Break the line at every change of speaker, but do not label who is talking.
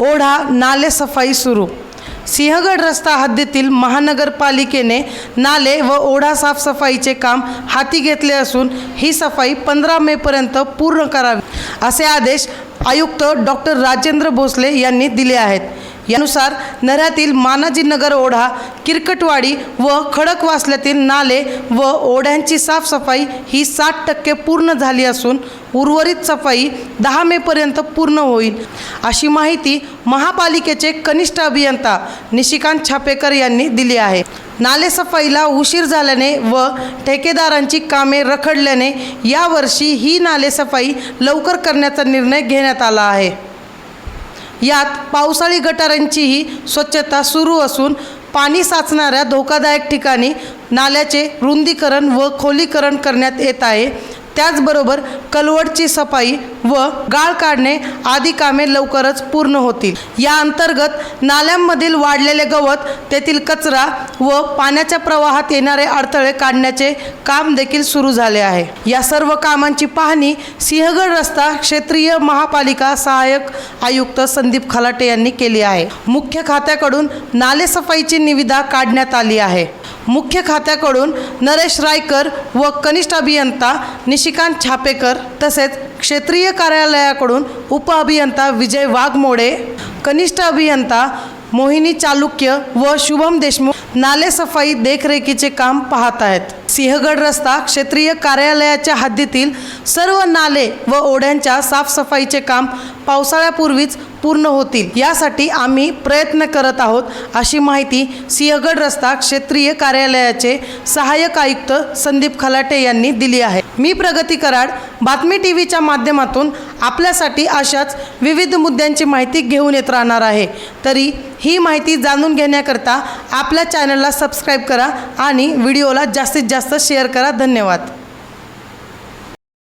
ओढा नालेसफाई सुरू. सिंहगड रस्ता हद्दीतील महानगरपालिकेने नाले व ओढा साफसफाईचे काम हाती घेतले असून ही सफाई पंधरा मेपर्यंत पूर्ण करावी असे आदेश आयुक्त डॉक्टर राजेंद्र भोसले यांनी दिले आहेत. यानुसार नऱ्यातील मानाजीनगर ओढा किरकटवाडी व खडकवासल्यातील नाले व ओढ्यांची साफसफाई ही साठ टक्के पूर्ण झाली असून उर्वरित सफाई दहा मेपर्यंत पूर्ण होईल. अशी माहिती महापालिकेचे कनिष्ठ अभियंता निशिकांत छापेकर यांनी दिली आहे. नालेसफाईला उशीर झाल्याने व ठेकेदारांची कामे रखडल्याने यावर्षी ही नालेसफाई लवकर करण्याचा निर्णय घेण्यात आला आहे. यात पावसाळी गटारांचीही स्वच्छता सुरू असून पाणी साचणाऱ्या धोकादायक ठिकाणी नाल्याचे रुंदीकरण व खोलीकरण करण्यात येत आहे. त्याचबरोबर कलवटची सफाई व गाळ काढणे आदी कामे लवकरच पूर्ण होतील. या अंतर्गत नाल्यांमधील वाढलेले गवत तेथील कचरा व पाण्याच्या प्रवाहात येणारे अडथळे काढण्याचे काम देखील सुरू झाले आहे. या सर्व कामांची पाहणी सिंहगड रस्ता क्षेत्रीय महापालिका सहाय्यक आयुक्त संदीप खलाटे यांनी केली आहे. मुख्य खात्याकडून नालेसफाईची निविदा काढण्यात आली आहे. मुख्य खात्याकडून नरेश रायकर व कनिष्ठ अभियंता निशिकांत छापेकर तसेच क्षेत्रीय कार्यालयाकडून उप अभियंता विजय वाघमोडे कनिष्ठ अभियंता मोहिनी चालुक्य व शुभम देशमुख नालेसफाई देखरेखीचे काम पाहत आहेत. सिंहगड रस्ता क्षेत्रीय कार्यालयाच्या हद्दीतील सर्व नाले व ओढ्यांच्या साफसफाईचे काम पावसाळ्यापूर्वीच पूर्ण होतील. यासाठी आम्ही प्रयत्न करत आहोत अशी माहिती सिंहगड रस्ता क्षेत्रीय कार्यालयाचे सहाय्यक आयुक्त संदीप खलाटे यांनी दिली आहे. मी प्रगती कराड बातमी टी व्हीच्या माध्यमातून आपल्यासाठी अशाच विविध मुद्द्यांची माहिती घेऊन येत राहणार आहे. तरी ही माहिती जाणून घेण्याकरता आपल्या चॅनलला सबस्क्राईब करा आणि व्हिडिओला जास्तीत जास्त शेअर करा. धन्यवाद.